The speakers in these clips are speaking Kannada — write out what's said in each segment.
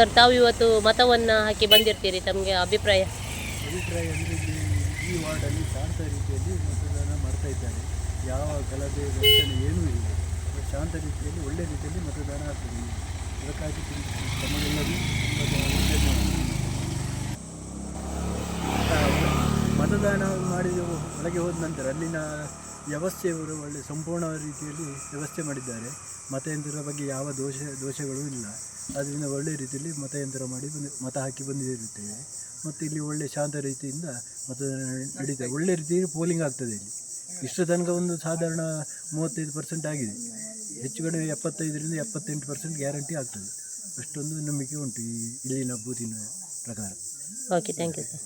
ಸರ್, ತಾವು ಇವತ್ತು ಮತವನ್ನು ಹಾಕಿ ಬಂದಿರ್ತೀರಿ ತಮಗೆ ಅಭಿಪ್ರಾಯ? ಅಭಿಪ್ರಾಯ ಅಂದರೆ ಈ ವಾರ್ಡಲ್ಲಿ ಶಾಂತ ರೀತಿಯಲ್ಲಿ ಮತದಾನ ಮಾಡ್ತಾ ಇದ್ದಾರೆ. ಯಾವ ಗಲಭೆ, ಘರ್ಷಣೆ ಏನೂ ಇಲ್ಲ. ಶಾಂತ ರೀತಿಯಲ್ಲಿ, ಒಳ್ಳೆ ರೀತಿಯಲ್ಲಿ ಮತದಾನ ಆಗ್ತದೆ. ಅದಕ್ಕಾಗಿ ತಮಗೆಲ್ಲರೂ ಮತದಾನ ಮಾಡಿ ಒಳಗೆ ಹೋದ ನಂತರ ಅಲ್ಲಿನ ವ್ಯವಸ್ಥೆಯವರು ಒಳ್ಳೆ ಸಂಪೂರ್ಣ ರೀತಿಯಲ್ಲಿ ವ್ಯವಸ್ಥೆ ಮಾಡಿದ್ದಾರೆ. ಮತಯಂತ್ರದ ಬಗ್ಗೆ ಯಾವ ದೋಷ, ದೋಷಗಳೂ ಇಲ್ಲ. ಅದರಿಂದ ಒಳ್ಳೆ ರೀತಿಯಲ್ಲಿ ಮತಯಂತ್ರ ಮಾಡಿ ಬಂದು ಮತ ಹಾಕಿ ಬಂದಿರುತ್ತೇವೆ. ಮತ್ತು ಇಲ್ಲಿ ಒಳ್ಳೆ ಶಾಂತ ರೀತಿಯಿಂದ ಮತದಾನ ನಡೀತದೆ. ಒಳ್ಳೆ ರೀತಿಯಲ್ಲಿ ಪೋಲಿಂಗ್ ಆಗ್ತದೆ ಇಲ್ಲಿ. ಇಷ್ಟು ತನಕ ಒಂದು ಸಾಧಾರಣ ಮೂವತ್ತೈದು ಪರ್ಸೆಂಟ್ ಆಗಿದೆ. ಹೆಚ್ಚು ಕಡಿಮೆ ಎಪ್ಪತ್ತೈದರಿಂದ ಎಪ್ಪತ್ತೆಂಟು ಪರ್ಸೆಂಟ್ ಗ್ಯಾರಂಟಿ ಆಗ್ತದೆ. ಅಷ್ಟೊಂದು ನಂಬಿಕೆ ಉಂಟು ಈ ಇಲ್ಲಿನ ಬೂತಿನ ಪ್ರಕಾರ. ಓಕೆ ಥ್ಯಾಂಕ್ ಯು ಸರ್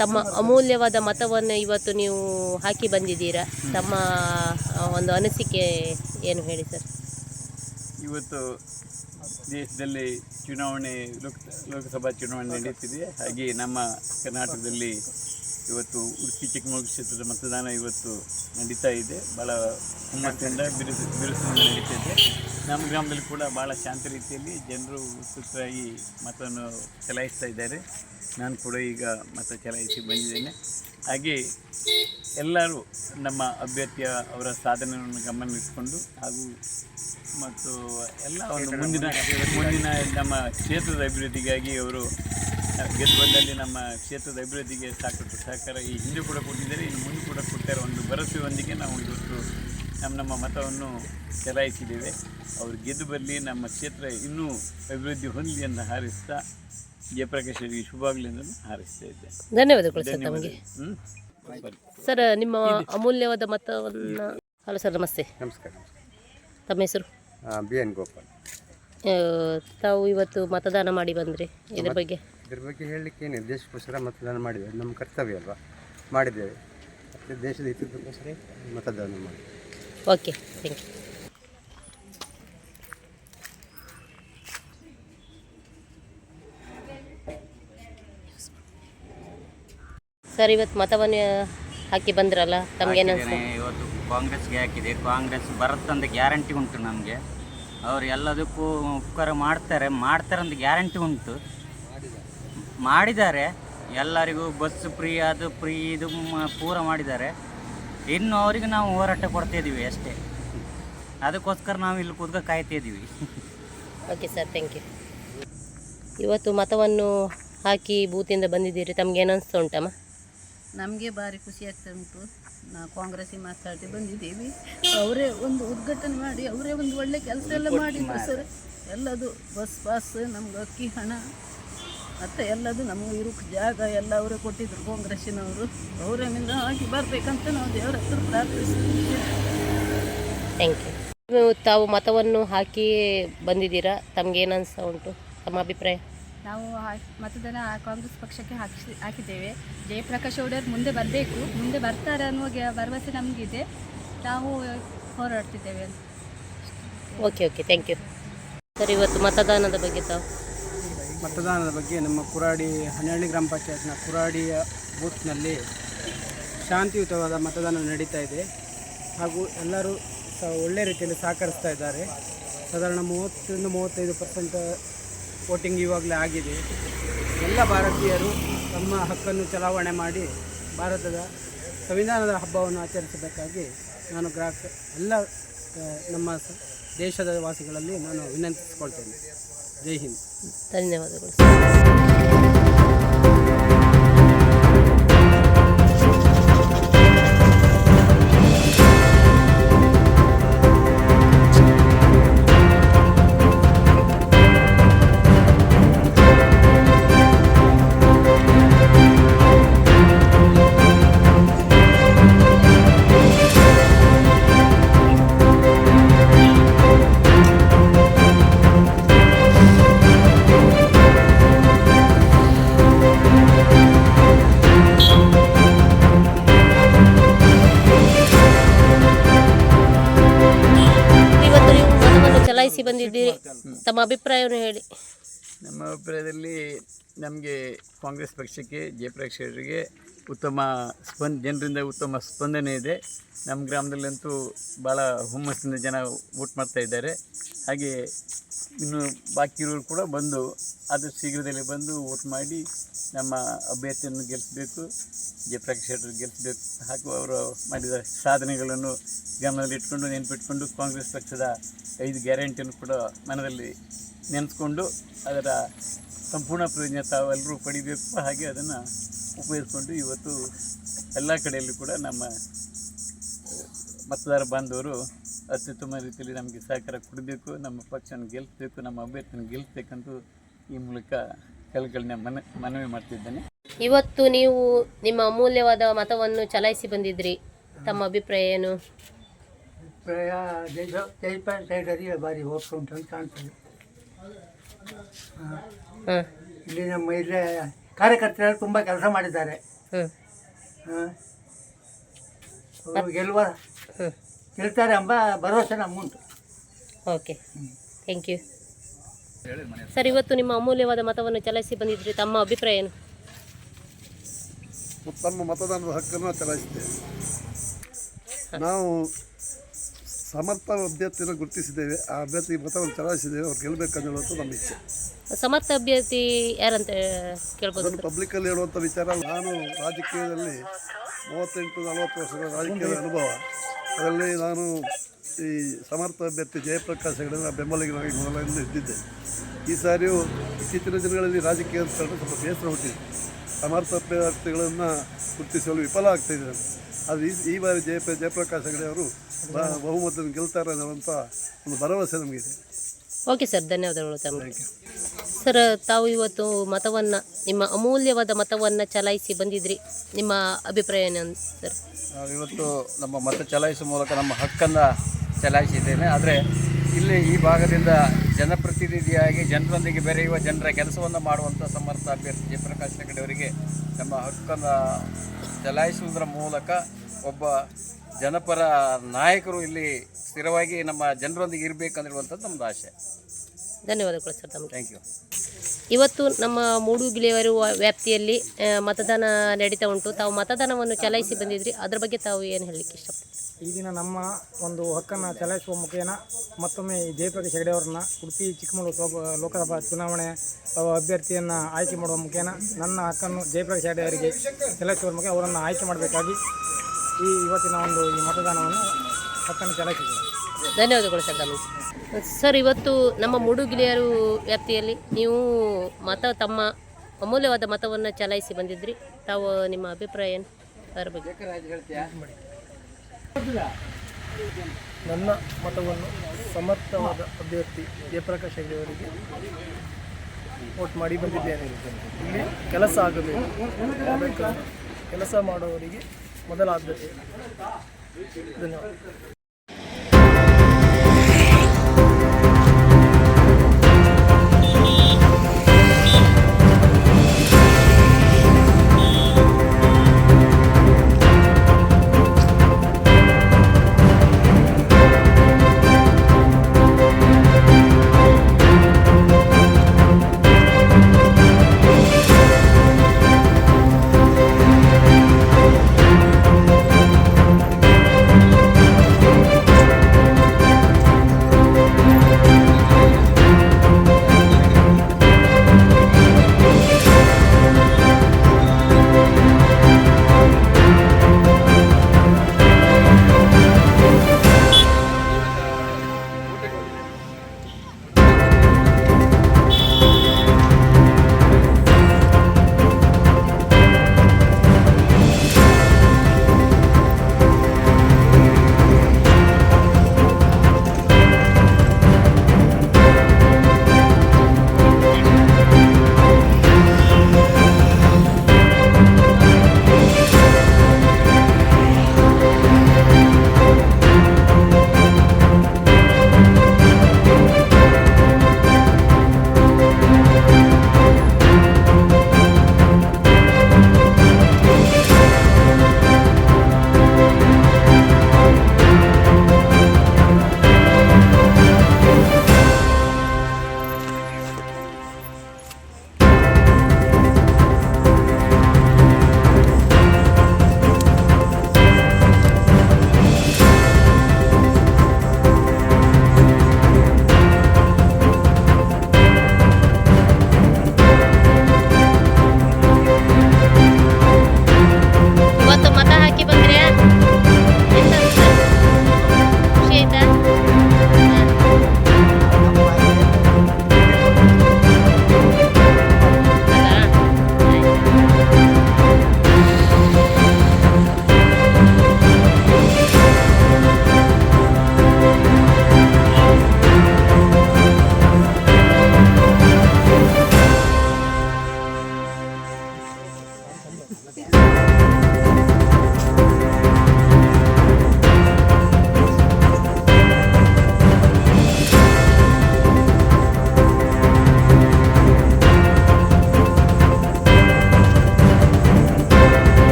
ತಮ್ಮ ಅಮೂಲ್ಯವಾದ ಮತವನ್ನು ಇವತ್ತು ನೀವು ಹಾಕಿ ಬಂದಿದ್ದೀರಾ? ತಮ್ಮ ಒಂದು ಅನಿಸಿಕೆ ಏನು ಹೇಳಿ ಸರ್? ಇವತ್ತು ದೇಶದಲ್ಲಿ ಚುನಾವಣೆ, ಲೋಕ, ಲೋಕಸಭಾ ಚುನಾವಣೆ ನಡೆಯುತ್ತಿದೆ ಹಾಗೆ ನಮ್ಮ ಕರ್ನಾಟಕದಲ್ಲಿ ಇವತ್ತು ಉಡುಪಿ, ಚಿಕ್ಕಮಗಳೂರು ಕ್ಷೇತ್ರದ ಮತದಾನ ಇವತ್ತು ನಡೀತಾ ಇದೆ. ಭಾಳ ಹುಮ್ಮಸ್ಸಿನಿಂದ ಬಿರುಸು, ಬಿರುಸಿನಿಂದ ಇದೆ. ನಮ್ಮ ಗ್ರಾಮದಲ್ಲಿ ಕೂಡ ಭಾಳ ಶಾಂತ ರೀತಿಯಲ್ಲಿ ಜನರು ಉತ್ಸುಕರಾಗಿ ಮತವನ್ನು ಚಲಾಯಿಸ್ತಾ ಇದ್ದಾರೆ. ನಾನು ಕೂಡ ಈಗ ಮತ ಚಲಾಯಿಸಿ ಬಂದಿದ್ದೇನೆ. ಹಾಗೆ ಎಲ್ಲರೂ ನಮ್ಮ ಅಭ್ಯರ್ಥಿಯ ಅವರ ಸಾಧನೆಯನ್ನು ಗಮನಿಸಿಕೊಂಡು ಹಾಗೂ ಮತ್ತು ಎಲ್ಲ ಒಂದು ಮುಂದಿನ ಮುಂದಿನ ನಮ್ಮ ಕ್ಷೇತ್ರದ ಅಭಿವೃದ್ಧಿಗಾಗಿ ಅವರು ಗೆದ್ದು ಬಂದಲ್ಲಿ ನಮ್ಮ ಕ್ಷೇತ್ರದ ಅಭಿವೃದ್ಧಿಗೆ ಸಾಕಷ್ಟು ಸಹಕಾರ ಈ ಹಿಂದೆ ಕೂಡ ಕೊಟ್ಟಿದ್ದಾರೆ, ಇನ್ನು ಮುಂದೆ ಕೂಡ ಕೊಡ್ತಾರೆ. ಒಂದು ಭರವಸೆಯೊಂದಿಗೆ ನಾವು ಇವತ್ತು ನಮ್ಮ ನಮ್ಮ ಮತವನ್ನು ಚಲಾಯಿಸಿದ್ದೇವೆ. ಅವರು ಗೆದ್ದು ಬರಲಿ, ನಮ್ಮ ಕ್ಷೇತ್ರ ಇನ್ನೂ ಅಭಿವೃದ್ಧಿ ಹೊಂದಲಿ ಎಂದು ಹಾರೈಸ್ತಾ ಜಯಪ್ರಕಾಶ್ ಅವರಿಗೆ ಶುಭಾಗಲಿ ಹಾರೈಸ್ತಾ ಇದ್ದೆ. ಧನ್ಯವಾದಗಳು ಸರ್ ತಮಗೆ ಹ್ಞೂ ಸರ್ ನಿಮ್ಮ ಅಮೂಲ್ಯವಾದ ಮತವನ್ನು ಹಲೋ ಸರ್ ನಮಸ್ತೆ. ನಮಸ್ಕಾರ ತಮ್ಮ ಹೆಸರು? B N Gopal. ಆ, ತಾವು ಇವತ್ತು ಮತದಾನ ಮಾಡಿ ಬಂದ್ರಿ. ಇದ್ರ ಬಗ್ಗೆ. ಇದ್ರ ಬಗ್ಗೆ ಹೇಳಲಿಕ್ಕೆ ಏನು? ದೇಶಕ್ಕೋಸ್ಕರ ಮತದಾನ ಮಾಡಿದ್ದೇವೆ. ನಮ್ಮ ಕರ್ತವ್ಯ ಅಲ್ವಾ? ಮಾಡಿದ್ದೇವೆ. ಮತ್ತು ದೇಶದ ಹಿತಕ್ಕೋಸ್ಕರ ಮತದಾನ ಮಾಡಿ ಓಕೆ ಥ್ಯಾಂಕ್ ಯು ಸರ್ ಇವತ್ತು ಮತವನ್ನು ಹಾಕಿ ಬಂದ್ರಲ್ಲ ತಮ್ಗೇನು ಹಾಕಿದ್ದೇನೆ. ಇವತ್ತು ಕಾಂಗ್ರೆಸ್ಗೆ ಹಾಕಿದೆ. ಕಾಂಗ್ರೆಸ್ ಬರುತ್ತಂತ ಗ್ಯಾರಂಟಿ ಉಂಟು ನಮಗೆ. ಅವ್ರು ಎಲ್ಲದಕ್ಕೂ ಉಪಕಾರ ಮಾಡ್ತಾರೆ. ಮಾಡ್ತಾರೆ ಅಂತ ಗ್ಯಾರಂಟಿ ಉಂಟು. ಮಾಡಿದ್ದಾರೆ. ಎಲ್ಲರಿಗೂ ಬಸ್ ಫ್ರೀ ಅದು ಫ್ರೀ ಇದು ಮ- ಪೂರ ಮಾಡಿದ್ದಾರೆ. ಇನ್ನು ಅವರಿಗೆ ನಾವು ಹೋರಾಟ ಕೊಡ್ತಾ ಇದ್ದೀವಿ ಅಷ್ಟೇ. ಅದಕ್ಕೋಸ್ಕರ ನಾವು ಇಲ್ಲಿ ಕೂತ್ಕೊಂಡು ಕಾಯ್ತಾ ಇದ್ದೀವಿ ಓಕೆ ಸರ್ ಥ್ಯಾಂಕ್ ಯು ಇವತ್ತು ಮತವನ್ನು ಹಾಕಿ ಬೂತಿಂದ ಬಂದಿದ್ದೀರಿ. ತಮ್ಗೇನು ಅನಿಸ್ತಾ ಉಂಟಮ್ಮ? ನಮಗೆ ಭಾರಿ ಖುಷಿ ಆಗ್ತಾ ಉಂಟು. ನಾವು ಕಾಂಗ್ರೆಸ್ಸಿಗೆ ಮಾತಾಡಿ ಬಂದಿದ್ದೀವಿ. ಅವರೇ ಒಂದು ಉದ್ಘಾಟನೆ ಮಾಡಿ ಅವರೇ ಒಂದು ಒಳ್ಳೆ ಕೆಲಸ ಎಲ್ಲ ಮಾಡಿದ್ರು ಸರ್. ಎಲ್ಲದು ಬಸ್ ಪಾಸ್ ನಮ್ಗೆ ಅಕ್ಕಿ ಹಣ ಮತ್ತು ಎಲ್ಲದು ನಮಗೆ ಇರೋಕ್ಕೆ ಜಾಗ ಎಲ್ಲ ಅವರೇ ಕೊಟ್ಟಿದ್ರು ಕಾಂಗ್ರೆಸ್ಸಿನವರು. ಅವರೇ ಮೇಲೆ ಆಗಿ ಬರಬೇಕಂತ ನಾವು ದೇವರ ಹತ್ರ ಪ್ರಾರ್ಥಿಸ್ತೀವಿ ಥ್ಯಾಂಕ್ ಯು ತಾವು ಮತವನ್ನು ಹಾಕಿ ಬಂದಿದ್ದೀರಾ? ತಮ್ಗೇನು ಅನಿಸ್ತಾ ಉಂಟು? ತಮ್ಮ ಅಭಿಪ್ರಾಯ? ನಾವು ಮತದಾನ ಕಾಂಗ್ರೆಸ್ ಪಕ್ಷಕ್ಕೆ ಹಾಕಿ ಹಾಕಿದ್ದೇವೆ. ಜಯಪ್ರಕಾಶ್ ಅವರು ಮುಂದೆ ಬರಬೇಕು. ಮುಂದೆ ಬರ್ತಾರೆ ಅನ್ನುವ ಗೆ- ಭರವಸೆ ನಮಗಿದೆ. ನಾವು ಹೋರಾಡ್ತಿದ್ದೇವೆ ಅಂತ. Okay okay. Thank you. Sir ಇವತ್ತು ಮತದಾನದ ಬಗ್ಗೆ ತಾವು? ಮತದಾನದ ಬಗ್ಗೆ ನಮ್ಮ ಕುರಾಡಿ ಹನಹಳ್ಳಿ ಗ್ರಾಮ ಪಂಚಾಯತ್ನ ಕುರಾಡಿಯ ಬೂತ್ನಲ್ಲಿ ಶಾಂತಿಯುತವಾದ ಮತದಾನ ನಡೀತಾ ಇದೆ. ಹಾಗೂ ಎಲ್ಲರೂ ಸಹ ಒಳ್ಳೆಯ ರೀತಿಯಲ್ಲಿ ಸಹಕರಿಸ್ತಾ ಇದ್ದಾರೆ. ಸಾಧಾರಣ ಮೂವತ್ತರಿಂದ ಮೂವತ್ತೈದು ಪರ್ಸೆಂಟ್ ವೋಟಿಂಗ್ ಇವಾಗಲೇ ಆಗಿದೆ. ಎಲ್ಲ ಭಾರತೀಯರು ತಮ್ಮ ಹಕ್ಕನ್ನು ಚಲಾವಣೆ ಮಾಡಿ ಭಾರತದ ಸಂವಿಧಾನದ ಹಬ್ಬವನ್ನು ಆಚರಿಸಬೇಕಾಗಿ ನಾನು ಗ್ರಾಹಕ, ಎಲ್ಲ ನಮ್ಮ ದೇಶದ ವಾಸಿಗಳಲ್ಲಿ ನಾನು ವಿನಂತಿಸಿಕೊಳ್ತೇನೆ. ಜೈ ಹಿಂದ್. ಧನ್ಯವಾದಗಳು. ತಮ್ಮ ಅಭಿಪ್ರಾಯವನ್ನು ಹೇಳಿ. ನಮ್ಮ ಅಭಿಪ್ರಾಯದಲ್ಲಿ ನಮಗೆ ಕಾಂಗ್ರೆಸ್ ಪಕ್ಷಕ್ಕೆ ಜಯಪ್ರಕಾಶ್ ಅವರಿಗೆ ಉತ್ತಮ ಸ್ಪಂದ ಜನರಿಂದ ಉತ್ತಮ ಸ್ಪಂದನೆ ಇದೆ. ನಮ್ಮ ಗ್ರಾಮದಲ್ಲಂತೂ ಭಾಳ ಹುಮ್ಮಸ್ಸಿನ ಜನ ವೋಟ್ ಮಾಡ್ತಾ ಇದ್ದಾರೆ. ಹಾಗೆ ಇನ್ನು ಬಾಕಿ ಇರೋರು ಕೂಡ ಬಂದು ಅದು ಶೀಘ್ರದಲ್ಲಿ ಬಂದು ವೋಟ್ ಮಾಡಿ ನಮ್ಮ ಅಭ್ಯರ್ಥಿಯನ್ನು ಗೆಲ್ಲಿಸಬೇಕು ಜಯಪ್ರಕಾಶ್ ಶೆಟ್ಟರ್ ಗೆಲ್ಲಿಸಬೇಕು ಹಾಗೂ ಅವರು ಮಾಡಿದ ಸಾಧನೆಗಳನ್ನು ಗಮನದಲ್ಲಿಟ್ಟುಕೊಂಡು ನೆನಪಿಟ್ಕೊಂಡು ಕಾಂಗ್ರೆಸ್ ಪಕ್ಷದ ಐದು ಗ್ಯಾರಂಟಿಯನ್ನು ಕೂಡ ಮನದಲ್ಲಿ ನೆನೆಸ್ಕೊಂಡು ಅದರ ಸಂಪೂರ್ಣ ಪ್ರಯೋಜನ ತಾವೆಲ್ಲರೂ ಪಡಿಬೇಕು. ಹಾಗೆ ಅದನ್ನು ಉಪಯೋಗಿಸ್ಕೊಂಡು ಇವತ್ತು ಎಲ್ಲ ಕಡೆಯಲ್ಲೂ ಕೂಡ ನಮ್ಮ ಮತದಾರ ಬಾಂಧವರು ಅತ್ಯುತ್ತಮ ರೀತಿಯಲ್ಲಿ ನಮಗೆ ಸಹಕಾರ ಕೊಡಬೇಕು. ನಮ್ಮ ಪಕ್ಷನ ಗೆಲ್ಲಿಸಬೇಕು ನಮ್ಮ ಅಭ್ಯರ್ಥಿನ ಗೆಲ್ಲಿಸಬೇಕಂತ ಈ ಮೂಲಕ ಕೆಲಗಳನ್ನ ಮನ ಮನವಿ ಮಾಡ್ತಿದ್ದೇನೆ. ಇವತ್ತು ನೀವು ನಿಮ್ಮ ಅಮೂಲ್ಯವಾದ ಮತವನ್ನು ಚಲಾಯಿಸಿ ಬಂದಿದ್ರಿ. ತಮ್ಮ ಅಭಿಪ್ರಾಯ ಏನು? ಅಭಿಪ್ರಾಯ ಜೈ ಸೈಡರಿಗೆ ಭಾರಿ ಹೋಗ್ತಾ ಉಂಟು ಅಂತ ಕಾಣ್ತದೆ. ಇಲ್ಲಿ ನಮ್ಮ ಇಲ್ಲೇ ಕಾರ್ಯಕರ್ತರು ತುಂಬ ಕೆಲಸ ಮಾಡಿದ್ದಾರೆ. ಗೆಲ್ಲುವ ಹ್ಞೂ ಗೆಲ್ತಾರೆ ಎಂಬ ಭರವಸೆ ನಮ್ಮುಂಟು ಓಕೆ. Thank you. ಸರ್ ಇವತ್ತು ನಿಮ್ಮ ಅಮೂಲ್ಯವಾದ ಮತವನ್ನು ಚಲಾಯಿಸಿ ಬಂದಿದ್ರಿ. ತಮ್ಮ ಅಭಿಪ್ರಾಯ ಏನು? ತಮ್ಮ ಮತದಾನದ ಹಕ್ಕನ್ನು ಚಲಾಯಿಸಿದ್ದೇವೆ. ನಾವು ಸಮರ್ಥ ಅಭ್ಯರ್ಥಿಯನ್ನು ಗುರುತಿಸಿದ್ದೇವೆ. ಆ ಅಭ್ಯರ್ಥಿ ಮತವನ್ನು ಚಲಾಯಿಸಿದ್ದೇವೆ. ಅವ್ರು ಗೆಲ್ಲಬೇಕನ್ನುವಂಥ ನಮ್ಮ ಇಚ್ಛೆ. ಸಮರ್ಥ ಅಭ್ಯರ್ಥಿ ಯಾರಂತ ಕೇಳ್ಬೋದು ಅದನ್ನು ಪಬ್ಲಿಕ್ಕಲ್ಲಿ ಹೇಳುವಂಥ ವಿಚಾರ ನಾನು ರಾಜಕೀಯದಲ್ಲಿ ಮೂವತ್ತೆಂಟು ನಲವತ್ತು ವರ್ಷಗಳ ರಾಜಕೀಯದ ಅನುಭವ. ಅದರಲ್ಲಿ ನಾನು ಈ ಸಮರ್ಥ ಅಭ್ಯರ್ಥಿ ಜಯಪ್ರಕಾಶ್ ಹೆಗಡೆನ ಬೆಂಬಲಿಗನಾಗಿ ಮೊದಲಿಂದ ಇದ್ದಿದ್ದೆ ಈ ಸಾರಿಯೂ ಇತ್ತೀಚಿನ ದಿನಗಳಲ್ಲಿ ರಾಜಕೀಯ ಅಂತ ಸ್ವಲ್ಪ ಬೇಸರ ಹುಟ್ಟಿದೆ. ಸಮರ್ಥ ಅಭ್ಯರ್ಥಿಗಳನ್ನು ಗುರುತಿಸಲು ವಿಫಲ ಆಗ್ತಾಯಿದೆ ಆದರೆ ಈ ಈ ಬಾರಿ ಜಯ ಜಯಪ್ರಕಾಶ್ ಹೆಗಡೆ ಅವರು ಬಹುಮತವನ್ನು ಗೆಲ್ತಾರೆ ಅನ್ನುವಂಥ ಒಂದು ಭರವಸೆ ನಮಗಿದೆ. ಓಕೆ ಸರ್ ಧನ್ಯವಾದಗಳು ತಮಗೆ ಸರ್ ತಾವು ಇವತ್ತು ಮತವನ್ನು ನಿಮ್ಮ ಅಮೂಲ್ಯವಾದ ಮತವನ್ನು ಚಲಾಯಿಸಿ ಬಂದಿದ್ರಿ. ನಿಮ್ಮ ಅಭಿಪ್ರಾಯ ಏನು ಸರ್? ನಾವು ಇವತ್ತು ನಮ್ಮ ಮತ ಚಲಾಯಿಸುವ ಮೂಲಕ ನಮ್ಮ ಹಕ್ಕನ್ನು ಚಲಾಯಿಸಿದ್ದೇನೆ. ಆದರೆ ಇಲ್ಲಿ ಈ ಭಾಗದಿಂದ ಜನಪ್ರತಿನಿಧಿಯಾಗಿ ಜನರೊಂದಿಗೆ ಬೆರೆಯುವ ಜನರ ಕೆಲಸವನ್ನು ಮಾಡುವಂಥ ಸಮರ್ಥ ಅಭ್ಯರ್ಥಿ ಜಯಪ್ರಕಾಶ್ ಹೆಗಡೆ ಅವರಿಗೆ ನಮ್ಮ ಹಕ್ಕನ್ನು ಚಲಾಯಿಸುವುದರ ಮೂಲಕ ಒಬ್ಬ ಜನಪರ ನಾಯಕರು ಇಲ್ಲಿ ಸ್ಥಿರವಾಗಿ ನಮ್ಮ ಜನರೊಂದಿಗೆ ಇರಬೇಕಂದಿರುವಂಥದ್ದು ನಮ್ಮದು ಆಶೆ. ಧನ್ಯವಾದಗಳು ಸರ್ ತಮ್ಮ ಥ್ಯಾಂಕ್ ಯು ಇವತ್ತು ನಮ್ಮ ಮೂಡುಗಿಲೆಯವರು ವ್ಯಾಪ್ತಿಯಲ್ಲಿ ಮತದಾನ ನಡೀತಾ ಉಂಟು. ತಾವು ಮತದಾನವನ್ನು ಚಲಾಯಿಸಿ ಬಂದಿದ್ರಿ. ಅದ್ರ ಬಗ್ಗೆ ತಾವು ಏನು ಹೇಳಲಿಕ್ಕೆ ಇಷ್ಟಪಡ್ತೀರಿ? ಈ ದಿನ ನಮ್ಮ ಒಂದು ಹಕ್ಕನ್ನು ಚಲಾಯಿಸುವ ಮುಖೇನ ಮತ್ತೊಮ್ಮೆ ಈ ಜಯಪ್ರಕಾಶ್ ಹೆಗಡೆ ಅವರನ್ನ ಉಡುಪಿ ಚಿಕ್ಕಮಗಳೂರು ಲೋಕಸಭಾ ಚುನಾವಣೆ ಅಭ್ಯರ್ಥಿಯನ್ನು ಆಯ್ಕೆ ಮಾಡುವ ಮುಖೇನ ನನ್ನ ಹಕ್ಕನ್ನು ಜಯಪ್ರಕಾಶ್ ಹೆಗಡೆ ಅವರಿಗೆ ಚಲಾಯಿಸುವ ಮುಖೇನ ಅವರನ್ನು ಆಯ್ಕೆ ಮಾಡಬೇಕಾಗಿ ಈ ಇವತ್ತಿನ ಒಂದು ಈ ಮತದಾನವನ್ನು ಪಕ್ಕನ ಚಲಾಯಿಸಿದ್ದೇವೆ ಧನ್ಯವಾದಗಳು ಸರ್ ತಮ್ಮ ಸರ್ ಇವತ್ತು ನಮ್ಮ ಮೂಡುಗಿಲಿಯರು ವ್ಯಾಪ್ತಿಯಲ್ಲಿ ನೀವು ಮತ ತಮ್ಮ ಅಮೂಲ್ಯವಾದ ಮತವನ್ನು ಚಲಾಯಿಸಿ ಬಂದಿದ್ರಿ. ತಾವು ನಿಮ್ಮ ಅಭಿಪ್ರಾಯ ಏನು? ಅದರ ಬಗ್ಗೆ. ನನ್ನ ಮತವನ್ನು ಸಮರ್ಥವಾದ ಅಭ್ಯರ್ಥಿ ಜಯಪ್ರಕಾಶ್ ಹೆಗ್ಡೆ ಅವರಿಗೆ ವೋಟ್ ಮಾಡಿ ಬಂದಿದ್ದೇನೆ. ಇಲ್ಲಿ ಕೆಲಸ ಆಗಬೇಕು. ಕೆಲಸ ಮಾಡುವವರಿಗೆ ಮೊದಲ ಧನ್ಯವಾದ.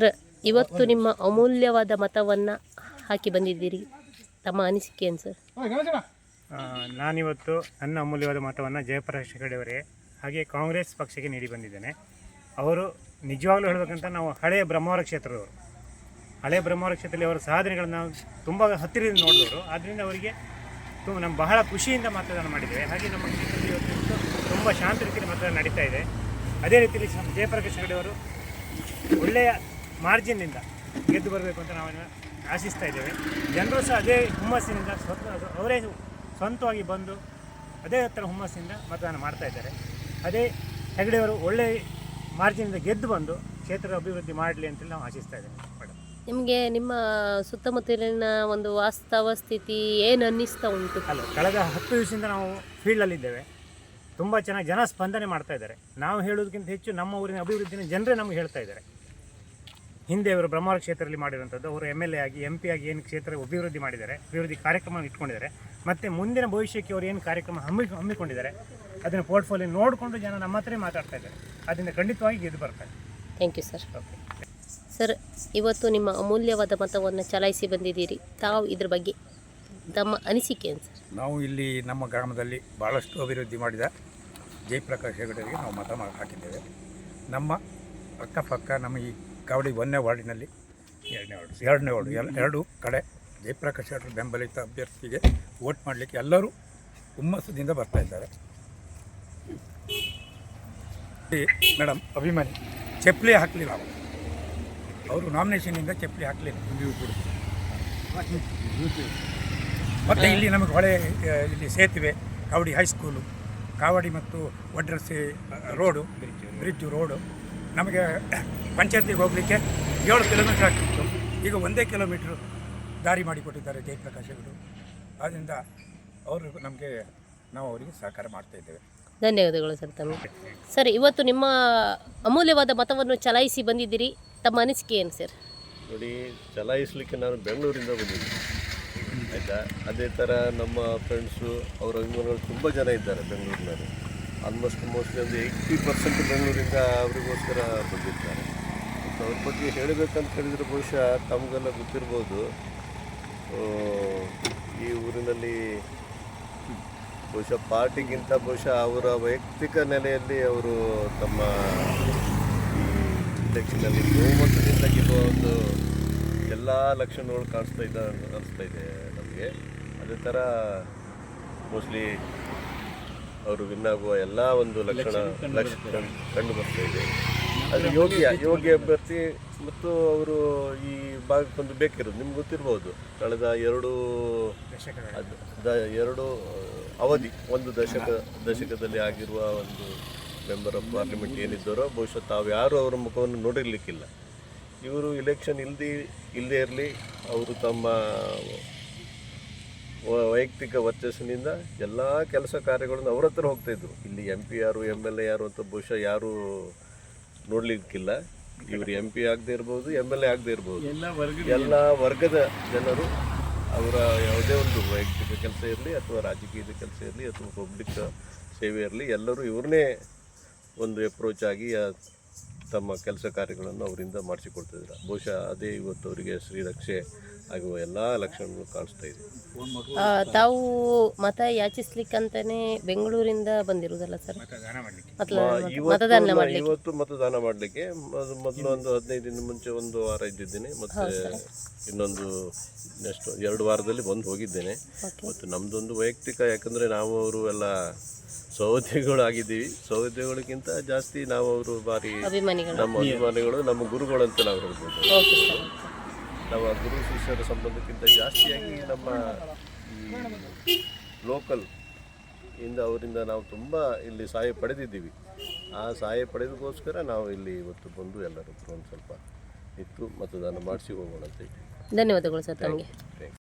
ಸರ್ ಇವತ್ತು ನಿಮ್ಮ ಅಮೂಲ್ಯವಾದ ಮತವನ್ನು ಹಾಕಿ ಬಂದಿದ್ದೀರಿ. ತಮ್ಮ ಅನಿಸಿಕೆ ಏನು ಸರ್? ನಾನಿವತ್ತು ನನ್ನ ಅಮೂಲ್ಯವಾದ ಮತವನ್ನು ಜಯಪ್ರಕಾಶ್ ಹೆಗಡೆಯವರೇ ಹಾಗೆ ಕಾಂಗ್ರೆಸ್ ಪಕ್ಷಕ್ಕೆ ನೀಡಿ ಬಂದಿದ್ದೇನೆ. ಅವರು ನಿಜವಾಗ್ಲೂ ಹೇಳಬೇಕಂತ ನಾವು ಹಳೆಯ ಬ್ರಹ್ಮಾವರ ಕ್ಷೇತ್ರದವರು. ಹಳೆಯ ಬ್ರಹ್ಮಾವರ ಕ್ಷೇತ್ರದಲ್ಲಿ ಅವರ ಸಾಧನೆಗಳನ್ನು ನಾವು ತುಂಬ ಹತ್ತಿರದಿಂದ ನೋಡಿದವರು. ಆದ್ದರಿಂದ ಅವರಿಗೆ ತುಂಬ ನಮ್ಮ ಬಹಳ ಖುಷಿಯಿಂದ ಮತದಾನ ಮಾಡಿದ್ದೇವೆ. ಹಾಗೆ ನಮ್ಮ ಕ್ಷೇತ್ರದಲ್ಲಿ ಇವತ್ತು ತುಂಬ ಶಾಂತ ರೀತಿಯಲ್ಲಿ ಮತದಾನ ನಡೀತಾ ಇದೆ. ಅದೇ ರೀತಿಯಲ್ಲಿ ಜಯಪ್ರಕಾಶ್ ಹೆಗಡೆಯವರು ಒಳ್ಳೆಯ ಮಾರ್ಜಿನ್ನಿಂದ ಗೆದ್ದು ಬರಬೇಕು ಅಂತ ನಾವು ಆಶಿಸ್ತಾ ಇದ್ದೇವೆ. ಜನರು ಸಹ ಅದೇ ಹುಮ್ಮಸ್ಸಿನಿಂದ ಸ್ವತಃ ಅವರೇ ಸ್ವಂತವಾಗಿ ಬಂದು ಅದೇ ಹತ್ರ ಹುಮ್ಮಸ್ಸಿನಿಂದ ಮತದಾನ ಮಾಡ್ತಾ ಇದ್ದಾರೆ. ಅದೇ ಹೆಗಡೆಯವರು ಒಳ್ಳೆ ಮಾರ್ಜಿನಿಂದ ಗೆದ್ದು ಬಂದು ಕ್ಷೇತ್ರದ ಅಭಿವೃದ್ಧಿ ಮಾಡಲಿ ಅಂತೇಳಿ ನಾವು ಆಶಿಸ್ತಾ ಇದ್ದೇವೆ. ಮೇಡಮ್ ನಿಮಗೆ ನಿಮ್ಮ ಸುತ್ತಮುತ್ತಲಿನ ಒಂದು ವಾಸ್ತವ ಸ್ಥಿತಿ ಏನು ಅನ್ನಿಸ್ತಾ ಉಂಟು? ಅಲ್ಲ ಕಳೆದ ಹತ್ತು ದಿವಸದಿಂದ ನಾವು ಫೀಲ್ಡಲ್ಲಿದ್ದೇವೆ. ತುಂಬ ಚೆನ್ನಾಗಿ ಜನ ಸ್ಪಂದನೆ ಮಾಡ್ತಾ ಇದ್ದಾರೆ. ನಾವು ಹೇಳೋದಕ್ಕಿಂತ ಹೆಚ್ಚು ನಮ್ಮ ಊರಿನ ಅಭಿವೃದ್ಧಿನ ಜನರೇ ನಮಗೆ ಹೇಳ್ತಾ ಇದ್ದಾರೆ. ಹಿಂದೆ ಇವರು ಬ್ರಹ್ಮಾವರ ಕ್ಷೇತ್ರದಲ್ಲಿ ಮಾಡಿರುವಂಥದ್ದು ಅವರು ಎಂ ಎಲ್ ಎ ಆಗಿ ಎಂ ಪಿ ಆಗಿ ಏನು ಕ್ಷೇತ್ರ ಅಭಿವೃದ್ಧಿ ಮಾಡಿದ್ದಾರೆ ಅಭಿವೃದ್ಧಿ ಕಾರ್ಯಕ್ರಮ ಇಟ್ಕೊಂಡಿದ್ದಾರೆ. ಮತ್ತು ಮುಂದಿನ ಭವಿಷ್ಯಕ್ಕೆ ಅವರು ಏನು ಕಾರ್ಯಕ್ರಮ ಹಮ್ಮಿ ಹಮ್ಮಿಕೊಂಡಿದ್ದಾರೆ ಅದನ್ನು ಪೋರ್ಟ್ಫೋಲಿಯೋ ನೋಡಿಕೊಂಡು ಜನ ನಮ್ಮ ಹತ್ರ ಮಾತಾಡ್ತಾ ಇದ್ದಾರೆ. ಅದರಿಂದ ಖಂಡಿತವಾಗಿ ಗೆದ್ದು ಬರ್ತಾರೆ thank you sir okay sir ಇವತ್ತು ನಿಮ್ಮ ಅಮೂಲ್ಯವಾದ ಮತವನ್ನು ಚಲಾಯಿಸಿ ಬಂದಿದ್ದೀರಿ. ತಾವು ಇದ್ರ ಬಗ್ಗೆ ತಮ್ಮ ಅನಿಸಿಕೆ ಏನು ಸರ್ ನಾವು ಇಲ್ಲಿ ನಮ್ಮ ಗ್ರಾಮದಲ್ಲಿ ಭಾಳಷ್ಟು ಅಭಿವೃದ್ಧಿ ಮಾಡಿದ ಜಯಪ್ರಕಾಶ್ ಹೆಗಡೆಗೆ ನಾವು ಮತ ಹಾಕಿದ್ದೇವೆ. ನಮ್ಮ ಅಕ್ಕಪಕ್ಕ ನಮ್ಮ ಈ ಕಾವಡಿ ಒಂದನೇ ವಾರ್ಡಿನಲ್ಲಿ ಎರಡನೇ ವಾರ್ಡು ಎರಡನೇ ವಾರ್ಡು ಎಲ್ಲ ಎರಡು ಕಡೆ ಜಯಪ್ರಕಾಶ್ ಅವರು ಬೆಂಬಲಿತ ಅಭ್ಯರ್ಥಿಗೆ ವೋಟ್ ಮಾಡಲಿಕ್ಕೆ ಎಲ್ಲರೂ ಹುಮ್ಮಸ್ಸದಿಂದ ಬರ್ತಾ ಇದ್ದಾರೆ. ಮೇಡಮ್ ಅಭಿಮಾನಿ. ಚಪ್ಪಲಿ ಹಾಕಲಿಲ್ಲ ಅವರು. ಅವರು ನಾಮಿನೇಷನಿಂದ ಚಪ್ಪಲಿ ಹಾಕಲಿಲ್ಲ. ನೀವು ಕೂಡ. ಮತ್ತು ಇಲ್ಲಿ ನಮಗೆ ಹೊಳೆ ಇಲ್ಲಿ ಸೇತುವೆ ಕಾವಡಿ ಹೈಸ್ಕೂಲು ಕಾವಡಿ ಮತ್ತು ವಡ್ರಸ್ಸಿ ರೋಡು ಬ್ರಿಡ್ಜು ರೋಡು. ನಮಗೆ ಪಂಚಾಯತಿಗೆ ಹೋಗಲಿಕ್ಕೆ ಏಳು ಕಿಲೋಮೀಟ್ರ್ ಆಗ್ತಿತ್ತು. ಈಗ ಒಂದೇ ಕಿಲೋಮೀಟ್ರ್ ದಾರಿ ಮಾಡಿಕೊಟ್ಟಿದ್ದಾರೆ ಜಯಪ್ರಕಾಶ್ ಅವರು. ಆದ್ದರಿಂದ ಅವರು ನಮಗೆ ನಾವು ಅವರಿಗೆ ಸಹಕಾರ ಮಾಡ್ತಾ ಇದ್ದೇವೆ. ಧನ್ಯವಾದಗಳು ಸರ್ ತಮ್ಮ. ಸರ್ ಇವತ್ತು ನಿಮ್ಮ ಅಮೂಲ್ಯವಾದ ಮತವನ್ನು ಚಲಾಯಿಸಿ ಬಂದಿದ್ದೀರಿ. ತಮ್ಮ ಅನಿಸಿಕೆ ಏನು ಸರ್? ನೋಡಿ ಚಲಾಯಿಸಲಿಕ್ಕೆ ನಾನು ಬೆಂಗಳೂರಿಂದ ಬಂದಿದ್ದೀನಿ. ಆಯಿತಾ? ಅದೇ ಥರ ನಮ್ಮ ಫ್ರೆಂಡ್ಸು ಅವರ ಅಭಿಮಾನಿಗಳು ತುಂಬ ಜನ ಇದ್ದಾರೆ ಬೆಂಗಳೂರಿನಲ್ಲಿ. ಆಲ್ಮೋಸ್ಟ್ ಮೋಸ್ಟ್ಲಿ ಒಂದು ಏಯ್ಟಿ ಪರ್ಸೆಂಟ್ ಬೆಂಗಳೂರಿಂದ ಅವರಿಗೋಸ್ಕರ ಬಂದಿರ್ತಾರೆ. ಅವ್ರ ಬಗ್ಗೆ ಹೇಳಬೇಕಂತ ಹೇಳಿದರೆ ಬಹುಶಃ ತಮಗೆಲ್ಲ ಗೊತ್ತಿರ್ಬೋದು. ಈ ಊರಿನಲ್ಲಿ ಬಹುಶಃ ಪಾರ್ಟಿಗಿಂತ ಬಹುಶಃ ಅವರ ವೈಯಕ್ತಿಕ ನೆಲೆಯಲ್ಲಿ ಅವರು ತಮ್ಮ ಈ ಇಲೆಕ್ಷನಲ್ಲಿ ಬಹುಮತದಿಂದ ಗೆಲ್ಲುವ ಒಂದು ಎಲ್ಲ ಲಕ್ಷಣಗಳು ಕಾಣಿಸ್ತಾ ಇದ್ದ ಅನಿಸ್ತಾ ಇದೆ ನಮಗೆ. ಅದೇ ಥರ ಮೋಸ್ಟ್ಲಿ ಅವರು ವಿನ್ ಆಗುವ ಎಲ್ಲ ಒಂದು ಲಕ್ಷಣ ಲಕ್ಷಣ ಕಂಡು ಬರ್ತಾ ಇದೆ. ಅದು ಯೋಗ್ಯ ಯೋಗ್ಯ ಅಭ್ಯರ್ಥಿ ಮತ್ತು ಅವರು ಈ ಭಾಗಕ್ಕೊಂದು ಬೇಕಿರೋದು. ನಿಮ್ಗೆ ಗೊತ್ತಿರ್ಬೋದು ಕಳೆದ ಎರಡು ಎರಡು ಅವಧಿ ಒಂದು ದಶಕ ದಶಕದಲ್ಲಿ ಆಗಿರುವ ಒಂದು ಮೆಂಬರ್ ಆಫ್ ಪಾರ್ಲಿಮೆಂಟ್ ಏನಿದ್ದಾರೋ ಬಹುಶಃ ತಾವು ಯಾರು ಅವರ ಮುಖವನ್ನು ನೋಡಿರ್ಲಿಕ್ಕಿಲ್ಲ. ಇವರು ಇಲೆಕ್ಷನ್ ಇಲ್ಲದೆ ಇಲ್ಲದೇ ಇರಲಿ ಅವರು ತಮ್ಮ ವೈಯಕ್ತಿಕ ವರ್ಚಸ್ಸಿನಿಂದ ಎಲ್ಲ ಕೆಲಸ ಕಾರ್ಯಗಳನ್ನು ಅವ್ರ ಹತ್ರ ಹೋಗ್ತಾಯಿದ್ರು ಇಲ್ಲಿ ಎಂ ಪಿ ಯಾರು ಎಂ ಎಲ್ ಎ ಯಾರು ಅಂತ ಬಹುಶಃ ಯಾರು ನೋಡ್ಲಿಕ್ಕಿಲ್ಲ. ಇವರು ಎಂ ಪಿ ಆಗದೆ ಇರ್ಬೋದು ಎಂ ಎಲ್ ಎ ಆಗದೆ ಇರ್ಬೋದು. ಎಲ್ಲ ವರ್ಗದ ಎಲ್ಲ ವರ್ಗದ ಜನರು ಅವರ ಯಾವುದೇ ಒಂದು ವೈಯಕ್ತಿಕ ಕೆಲಸ ಇರಲಿ ಅಥವಾ ರಾಜಕೀಯದ ಕೆಲಸ ಇರಲಿ ಅಥವಾ ಪಬ್ಲಿಕ್ ಸೇವೆ ಇರಲಿ ಎಲ್ಲರೂ ಇವ್ರನ್ನೇ ಒಂದು ಅಪ್ರೋಚ್ ಆಗಿ ತಮ್ಮ ಕೆಲಸ ಕಾರ್ಯಗಳನ್ನು ಅವರಿಂದ ಮಾಡಿಸಿಕೊಡ್ತಿದ್ದಾರೆ? ಬಹುಶಃ ಅದೇ ಇವತ್ತು ಅವರಿಗೆ ಶ್ರೀರಕ್ಷೆ ಆಗುವ ಎಲ್ಲ ಲಕ್ಷಣಗಳು ಕಾಣಿಸ್ತಾ ಇದೆ. ತಾವು ಮತ ಯಾಚಿಸ್ಲಿಕ್ಕಂತಾನೆ ಬೆಂಗಳೂರಿಂದ ಬಂದಿರುವುದಲ್ಲ ಸರ್? ಮತದಾನ ಇವತ್ತು ಮತದಾನ ಮಾಡಲಿಕ್ಕೆ. ಮೊದಲು ಒಂದು ಹದಿನೈದು ದಿನ ಮುಂಚೆ ಒಂದು ವಾರ ಇದ್ದಿದ್ದೇನೆ ಮತ್ತೆ ಇನ್ನೊಂದು ನೆಕ್ಸ್ಟ್ ಎರಡು ವಾರದಲ್ಲಿ ಬಂದು ಹೋಗಿದ್ದೇನೆ. ಮತ್ತು ನಮ್ಮದೊಂದು ವೈಯಕ್ತಿಕ ಯಾಕಂದರೆ ನಾವು ಅವರು ಎಲ್ಲ ಸಹೋದ್ಯೋಗಿಗಳು ಆಗಿದ್ದೀವಿ. ಸಹೋದ್ಯೋಗಿಗಳಿಗಿಂತ ಜಾಸ್ತಿ ನಾವು ಅವರು ಬಾರಿ ಅಭಿಮಾನಿಗಳು. ನಮ್ಮ ಅಭಿಮಾನಿಗಳು ನಮ್ಮ ಗುರುಗಳು ಅಂತ ನಾವು ಹೇಳ್ಬೋದು. ಓಕೆ ಸರ್ ನಮ್ಮ ಗುರು ಶಿಷ್ಯರ ಸಂಬಂಧಕ್ಕಿಂತ ಜಾಸ್ತಿಯಾಗಿ ನಮ್ಮ ಈ ಲೋಕಲ್ ಇಂದ ಅವರಿಂದ ನಾವು ತುಂಬ ಇಲ್ಲಿ ಸಹಾಯ ಪಡೆದಿದ್ದೀವಿ. ಆ ಸಹಾಯ ಪಡೆದಕ್ಕೋಸ್ಕರ ನಾವು ಇಲ್ಲಿ ಇವತ್ತು ಬಂದು ಎಲ್ಲರೂ ಒಂದು ಸ್ವಲ್ಪ ಇತ್ತು ಮತದಾನ ಮಾಡಿಸಿ ಹೋಗೋಣ ಅಂತ ಧನ್ಯವಾದಗಳು ಸರ್ ತಮಗೆ.